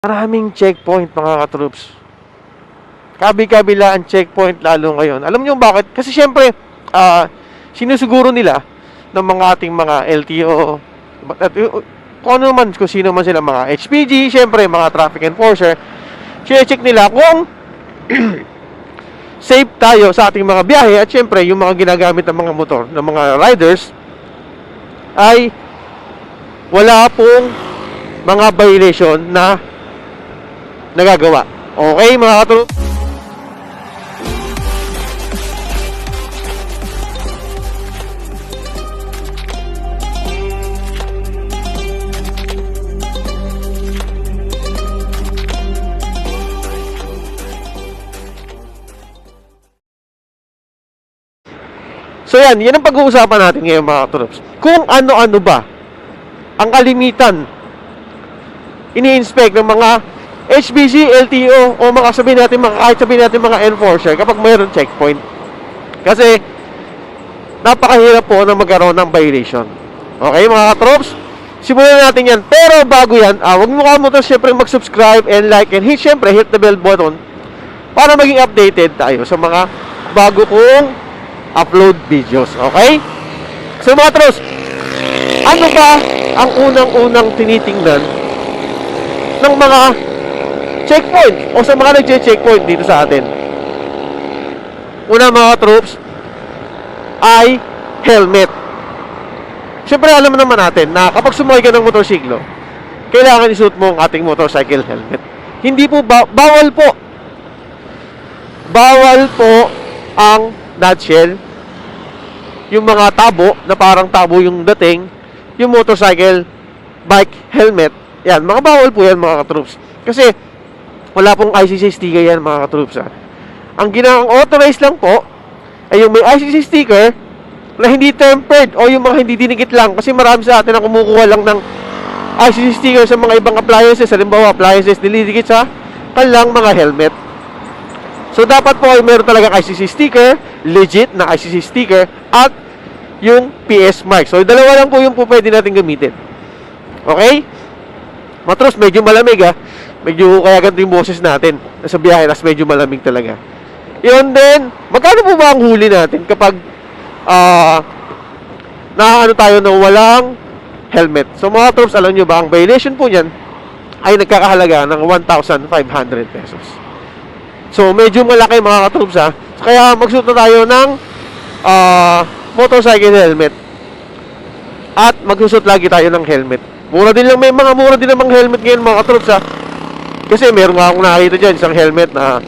Maraming checkpoint mga katroops. Kabi-kabila ang checkpoint lalo ngayon. Alam niyo bakit? Kasi syempre, ah, sinusuguro nila ng mga ating mga LTO, at, uh, kung ano man, kung sino man sila, mga HPG, syempre, mga traffic enforcer, check nila kung safe tayo sa ating mga biyahe at syempre, yung mga ginagamit ng mga motor, ng mga riders, ay wala pong mga violation na nagagawa. Okay, mga katulog? So yan, yan ang pag-uusapan natin ngayon mga katulog. Kung ano-ano ba ang kalimitan ini-inspect ng mga HBC, LTO o mga sabihin natin kahit sabihin natin mga enforcer kapag mayroon checkpoint. Kasi napakahirap po na magkaroon ng violation. Okay mga katrops? Simulan natin yan. Pero bago yan, ah, huwag mo kalimutan syempre mag-subscribe and like and hit syempre hit the bell button para maging updated tayo sa mga bago kong upload videos. Okay? So mga katrops, ano ba ang unang-unang tinitingnan ng mga checkpoint o sa mga nagche-checkpoint dito sa atin. Una mga troops ay helmet. Siyempre alam naman natin na kapag sumakay ka ng motorsiklo, kailangan isuot mo ang ating motorcycle helmet. Hindi po ba- bawal po. Bawal po ang nutshell. Yung mga tabo na parang tabo yung dating, yung motorcycle bike helmet yan, mga bawal po yan mga katroops. Kasi, wala pong ICC sticker yan mga katroops ha. Ang ginawang authorized lang po, ay yung may ICC sticker na hindi tempered o yung mga hindi dinikit lang. Kasi marami sa atin ang kumukuha lang ng ICC sticker sa mga ibang appliances. Halimbawa, appliances nilidikit sa kanilang mga helmet. So, dapat po ay meron talaga ICC sticker, legit na ICC sticker, at yung PS mark. So, dalawa lang po yung po pwede natin gamitin. Okay? Matros, medyo malamig ah. Medyo kaya ganito yung boses natin. Nasa biyahe, tas medyo malamig talaga. Yun din, magkano po ba ang huli natin kapag ah na ano tayo na walang helmet? So mga troops, alam nyo ba, ang violation po niyan ay nagkakahalaga ng 1,500 pesos. So medyo malaki mga katroops ha. Kaya magsuot na tayo ng ah motorcycle helmet. At magsusot lagi tayo ng helmet. Mura din lang, may mga mura din namang helmet ngayon mga katrops ha. Kasi meron nga akong nakakita dyan, isang helmet na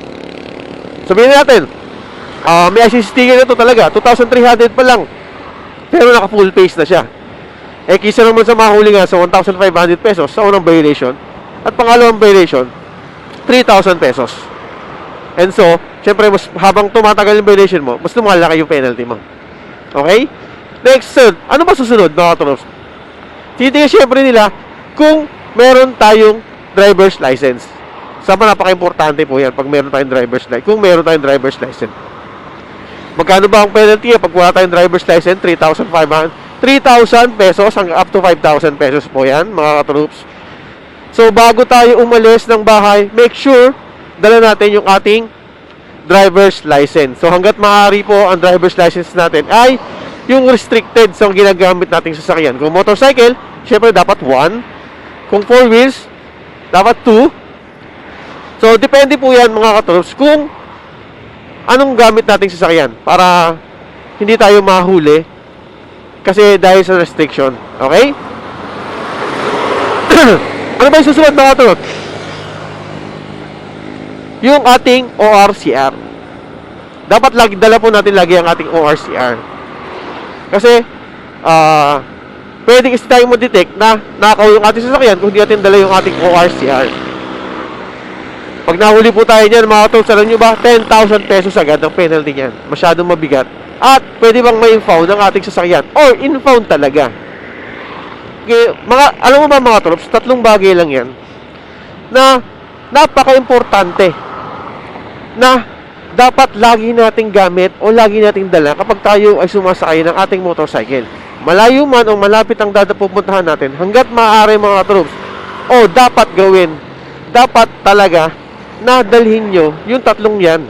sabihin natin, ah may ICC sticker na to talaga, 2,300 pa lang. Pero naka full face na siya. Eh kisa naman sa mahuli nga sa 1,500 pesos sa unang violation at pangalawang violation, 3,000 pesos. And so, syempre mas habang tumatagal yung violation mo, mas lumalaki yung penalty mo. Okay? Next, third, ano ba susunod mga katrops? Titingnan syempre nila kung meron tayong driver's license. Sa napaka-importante po yan pag meron tayong driver's license. Kung meron tayong driver's license. Magkano ba ang penalty pag wala tayong driver's license? 3,500 3,000 pesos hanggang up to 5,000 pesos po yan, mga katroops. So, bago tayo umalis ng bahay, make sure dala natin yung ating driver's license. So, hanggat maaari po ang driver's license natin ay yung restricted sa ginagamit nating sasakyan. Kung motorcycle, syempre dapat 1. Kung 4 wheels, dapat 2. So, depende po yan mga katrops kung anong gamit nating sasakyan para hindi tayo mahuli kasi dahil sa restriction. Okay? ano ba yung susunod mga katrops? Yung ating ORCR. Dapat lagi dala po natin lagi ang ating ORCR. Kasi, ah, pwede kasi tayo mo-detect na nakaw yung ating sasakyan kung hindi natin dala yung ating ORCR. Pag nahuli po tayo niyan, mga tools, alam nyo ba, 10,000 pesos agad ang penalty niyan. Masyadong mabigat. At pwede bang ma-impound ang ating sasakyan? Or impound talaga. Okay, mga, alam mo ba mga troops, tatlong bagay lang yan na napaka-importante na dapat lagi nating gamit o lagi nating dala kapag tayo ay sumasakay ng ating motorcycle. Malayo man o malapit ang dada pupuntahan natin, hanggat maaari mga troops, o dapat gawin, dapat talaga na dalhin nyo yung tatlong yan.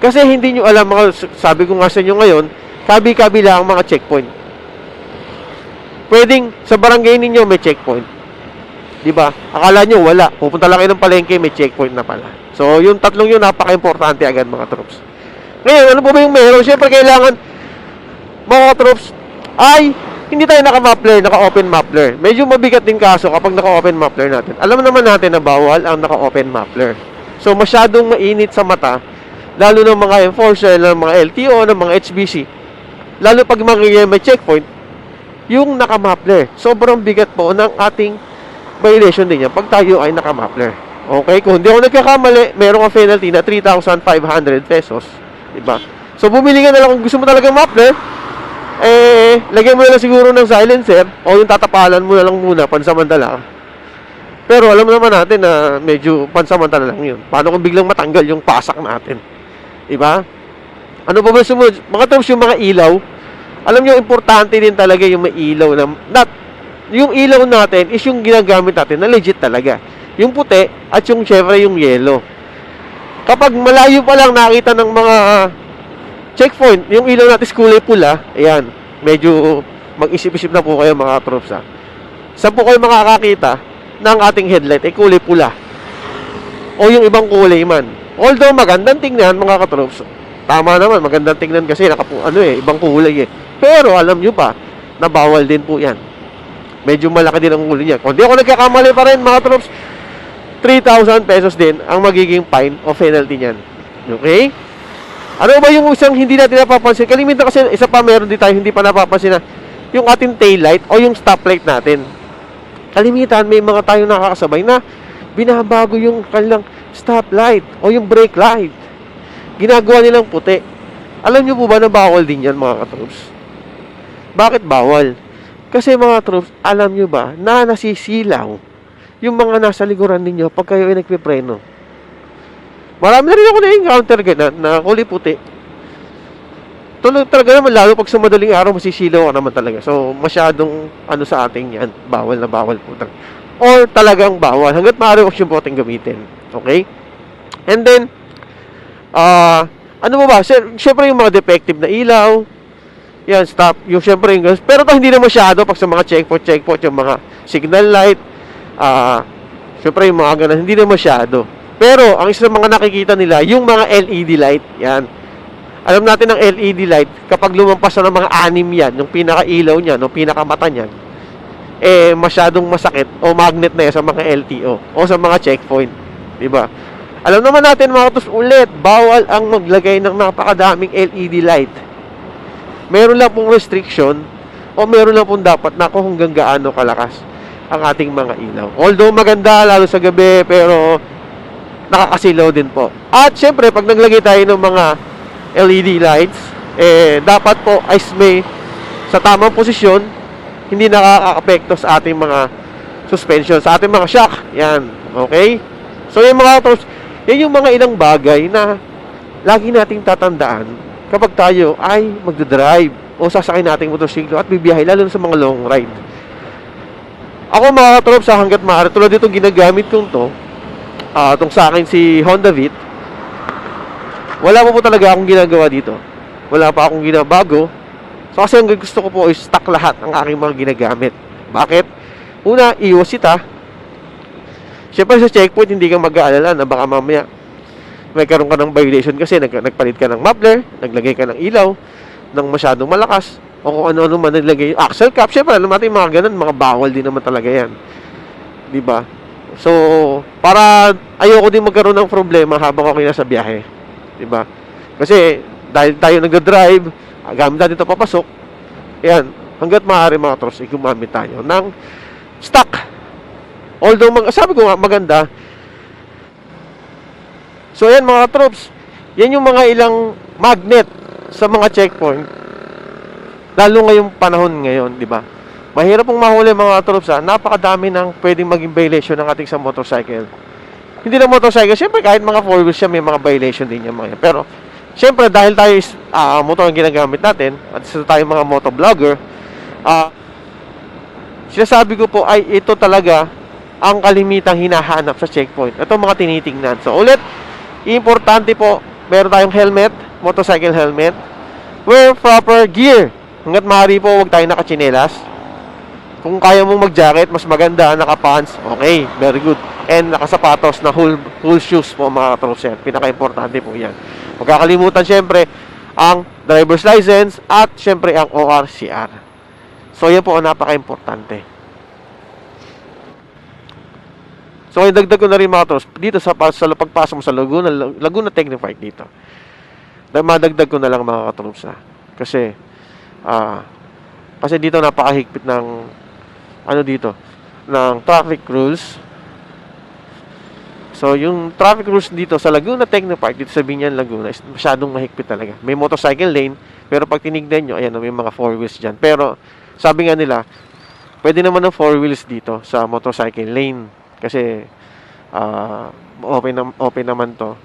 Kasi hindi nyo alam, mga, sabi ko nga sa inyo ngayon, kabi-kabila ang mga checkpoint. Pwedeng sa barangay ninyo may checkpoint. 'Di ba? Akala nyo wala. Pupunta lang kayo ng palengke, may checkpoint na pala. So, yung tatlong yun, napaka-importante agad mga troops. Ngayon, ano po ba yung meron? Siyempre, kailangan mga troops ay hindi tayo naka-muffler, naka-open muffler. Medyo mabigat din kaso kapag naka-open muffler natin. Alam naman natin na bawal ang naka-open muffler. So, masyadong mainit sa mata, lalo ng mga enforcer, ng mga LTO, ng mga HBC. Lalo pag mga may checkpoint, yung naka-muffler. Sobrang bigat po ng ating violation din yan pag tayo ay naka-muffler. Okay? Kung hindi ako nagkakamali, meron kang penalty na 3,500 pesos. Diba? So, bumili ka na lang kung gusto mo talaga muffler, eh, lagyan mo na lang siguro ng silencer o yung tatapalan mo na lang muna pansamantala. Pero alam naman natin na medyo pansamantala lang yun. Paano kung biglang matanggal yung pasak natin? Diba? Ano pa ba sumunod? Mga terms yung mga ilaw, alam nyo, importante din talaga yung may ilaw na, not, yung ilaw natin is yung ginagamit natin na legit talaga. Yung puti at yung syempre yung yellow. Kapag malayo pa lang nakita ng mga checkpoint, yung ilaw natin is kulay pula, ayan, medyo mag-isip-isip na po kayo mga troops ha. Saan po kayo makakakita ng ating headlight ay kulay pula? O yung ibang kulay man. Although magandang tingnan mga katroops, tama naman, magandang tingnan kasi nakapu ano eh, ibang kulay eh. Pero alam nyo pa, na bawal din po yan. Medyo malaki din ang kulay niya. Kung di ako nagkakamali pa rin mga troops, 3,000 pesos din ang magiging fine o penalty niyan. Okay? Ano ba yung isang hindi natin napapansin? Kalimitan kasi isa pa meron din tayo hindi pa napapansin na yung ating tail light o yung stoplight natin. Kalimitan may mga tayo nakakasabay na binabago yung kanilang stoplight o yung brake light. Ginagawa nilang puti. Alam niyo po ba na bawal din yan mga katroops? Bakit bawal? Kasi mga troops, alam nyo ba na nasisilaw yung mga nasa likuran ninyo pag kayo ay nagpipreno. Marami na rin ako na-encounter ganun na kulay puti. Tuloy talaga naman, lalo pag sa madaling araw, masisilaw ka naman talaga. So, masyadong ano sa ating yan, bawal na bawal po talaga. Or talagang bawal, hanggat maaari huwag yung boteng gamitin. Okay? And then, ah, ano mo ba? Sy- Siyempre yung mga defective na ilaw, yan, stop. Yung syempre yung Pero to hindi na masyado pag sa mga checkpoint, checkpoint, yung mga signal light, ah, syempre yung mga ganun, hindi na masyado. Pero, ang isa sa mga nakikita nila, yung mga LED light, yan. Alam natin ng LED light, kapag lumampas na ng mga anim yan, yung pinaka-ilaw niyan, yung pinaka-mata niyan, eh, masyadong masakit o magnet na yan sa mga LTO o sa mga checkpoint. Di ba? Alam naman natin mga tos ulit, bawal ang maglagay ng napakadaming LED light meron lang pong restriction o meron lang pong dapat na kung hanggang gaano kalakas ang ating mga ilaw. Although maganda lalo sa gabi pero nakakasilaw din po. At syempre pag naglagay tayo ng mga LED lights eh dapat po ay may sa tamang posisyon hindi nakaka-apekto sa ating mga suspension, sa ating mga shock. Yan. Okay? So yung mga troops, yan yung mga ilang bagay na lagi nating tatandaan kapag tayo ay magdadrive o sasakay nating motorsiklo at bibiyahe lalo na sa mga long ride. Ako mga katrop sa hanggat maaari tulad itong ginagamit kong to ah itong sa akin si Honda Beat wala pa po talaga akong ginagawa dito. Wala pa akong ginabago. So kasi ang gusto ko po is stock lahat ang aking mga ginagamit. Bakit? Una, iwas ita. Siyempre sa checkpoint, hindi ka mag-aalala na baka mamaya may karoon ka ng violation kasi nag, nagpalit ka ng muffler, naglagay ka ng ilaw ng masyadong malakas o kung ano-ano man naglagay axle cap. Siyempre, alam natin mga ganun, mga bawal din naman talaga yan. Di ba? So, para ayoko din magkaroon ng problema habang ako nasa biyahe. Di ba? Kasi, dahil tayo nagda-drive, gamit natin ito papasok, yan, hanggat maaari mga tros, gumamit tayo ng stock. Although, mag, sabi ko nga, maganda, So yan mga troops, yan yung mga ilang magnet sa mga checkpoint. Lalo ngayong panahon ngayon, di ba? Mahirap pong mahuli mga troops ha. Napakadami ng pwedeng maging violation ng ating sa motorcycle. Hindi na motorcycle, syempre kahit mga four wheels siya may mga violation din yung mga yan. Pero syempre dahil tayo is ah, motor ang ginagamit natin at isa tayo mga motovlogger, ah sinasabi ko po ay ito talaga ang kalimitang hinahanap sa checkpoint. Ito mga tinitingnan. So ulit, importante po, meron tayong helmet, motorcycle helmet. Wear proper gear. Hanggat maaari po, huwag tayo nakachinelas. Kung kaya mong mag-jacket, mas maganda, naka-pants, okay, very good. And nakasapatos na whole, whole shoes po mga katrops yan. Pinaka-importante po yan. Huwag kakalimutan syempre ang driver's license at syempre ang ORCR. So yan po ang napaka-importante. So yung dagdag ko na rin mga katrops, dito sa, sa pagpasok mo sa Laguna, Laguna Technipark dito. Madagdag ko na lang mga katrops na. Kasi, ah, kasi dito napakahigpit ng ano dito ng traffic rules. So, yung traffic rules dito sa Laguna Technopark, dito sa Binyan, Laguna, is masyadong mahigpit talaga. May motorcycle lane, pero pag tinignan nyo, ayan, may mga four wheels dyan. Pero, sabi nga nila, pwede naman ng four wheels dito sa motorcycle lane. Kasi, ah, open, open naman to.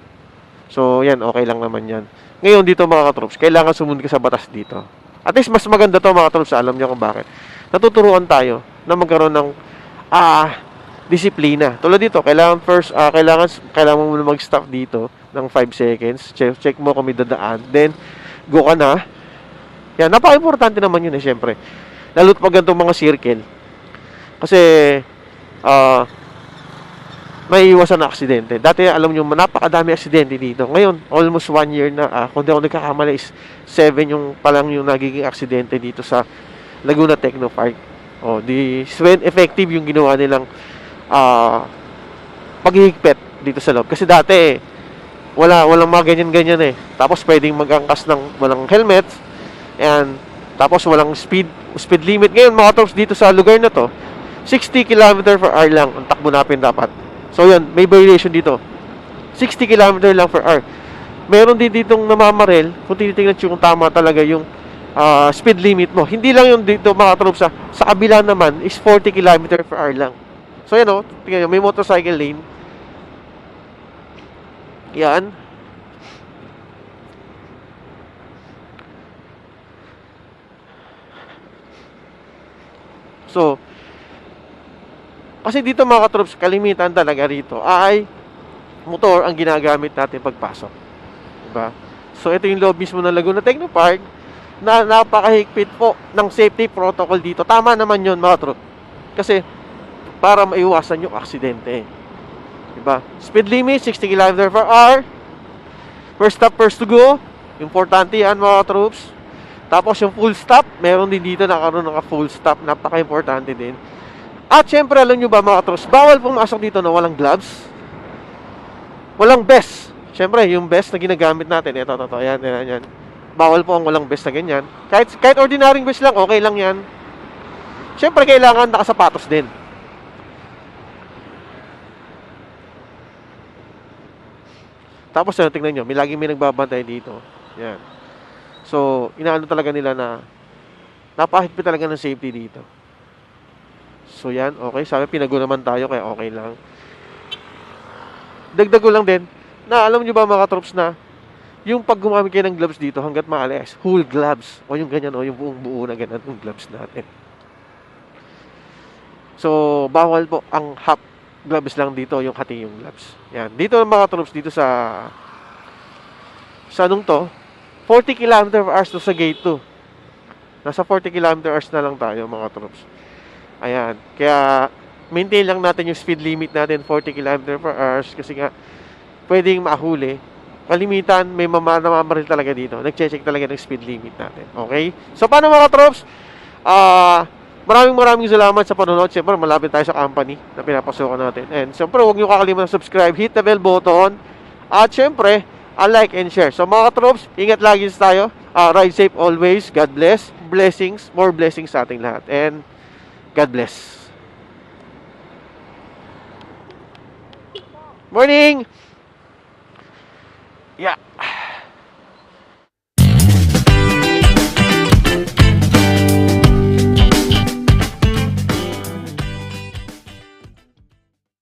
So, yan, okay lang naman yan. Ngayon, dito mga katrops, kailangan sumunod ka sa batas dito. At least, mas maganda to mga katrops, alam niyo kung bakit. Natuturuan tayo na magkaroon ng, ah, disiplina. Tulad dito, kailangan first, ah, kailangan, kailangan mo muna mag-stop dito ng 5 seconds. Check, check mo kung may dadaan. Then, go ka na. Yan, napaka-importante naman yun eh, syempre. Lalo't pag ganitong mga circle. Kasi, ah, may iwasan na aksidente. Dati, alam nyo, napakadami aksidente dito. Ngayon, almost one year na, ah, kung di ako nagkakamali, is seven yung palang yung nagiging aksidente dito sa Laguna Techno Park. Oh, di when effective yung ginawa nilang ah paghihigpit dito sa loob. Kasi dati, wala, walang mga ganyan-ganyan eh. Tapos pwedeng magangkas ng walang helmet. And tapos walang speed speed limit. Ngayon, mga tops dito sa lugar na to, 60 km per hour lang ang takbo natin dapat. So yun, may violation dito. 60 km lang per hour. Meron din ditong namamarel, kung tinitingnan nyo kung tama talaga yung ah, speed limit mo. Hindi lang yung dito mga troops sa, sa kabila naman is 40 km per hour lang. So yan o, tingnan nyo, may motorcycle lane. Yan. So, kasi dito mga katrops, kalimitan talaga rito ay motor ang ginagamit natin pagpasok. Diba? So, ito yung loob mismo ng Laguna Technopark na napakahigpit po ng safety protocol dito. Tama naman yun mga katrops. Kasi, para maiwasan yung aksidente. Diba? Speed limit, 60 km per hour. First stop, first to go. Importante yan mga troops. Tapos yung full stop, meron din dito nakaroon ng full stop. Napaka-importante din. At syempre, alam nyo ba mga troops, bawal pumasok dito na walang gloves. Walang vest. Syempre, yung vest na ginagamit natin, ito, ito, ito, yan, yan, yan. Bawal po ang walang vest na ganyan. Kahit, kahit ordinaryong vest lang, okay lang yan. Syempre, kailangan nakasapatos din. Tapos yan, tingnan nyo, may lagi may nagbabantay dito. Yan. So, inaano talaga nila na napahigpit talaga ng safety dito. So, yan, okay. Sabi, pinago naman tayo, kaya okay lang. Dagdag ko lang din, na alam nyo ba mga troops na, yung pag gumamit kayo ng gloves dito hanggat maalis, whole gloves, o yung ganyan, o yung buong buo na ganyan, yung gloves natin. So, bawal po ang half gloves lang dito, yung hati yung gloves. Yan. Dito mga troops, dito sa sa anong to, 40 km hours to sa gate 2. Nasa 40 km hours na lang tayo mga troops. Ayan. Kaya, maintain lang natin yung speed limit natin, 40 km per hours, kasi nga, pwedeng mahuli. Kalimitan, may mama namamaril talaga dito. Nag-check talaga ng speed limit natin. Okay? So, paano mga troops? Ah, maraming maraming salamat sa panonood. Siyempre, malapit tayo sa company na pinapasukan natin. And siyempre, huwag niyo kakalimutan subscribe, hit the bell button. At siyempre, a like and share. So mga troops, ingat lagi tayo. Ah, ride safe always. God bless. Blessings, more blessings sa ating lahat. And God bless. Morning! Yeah.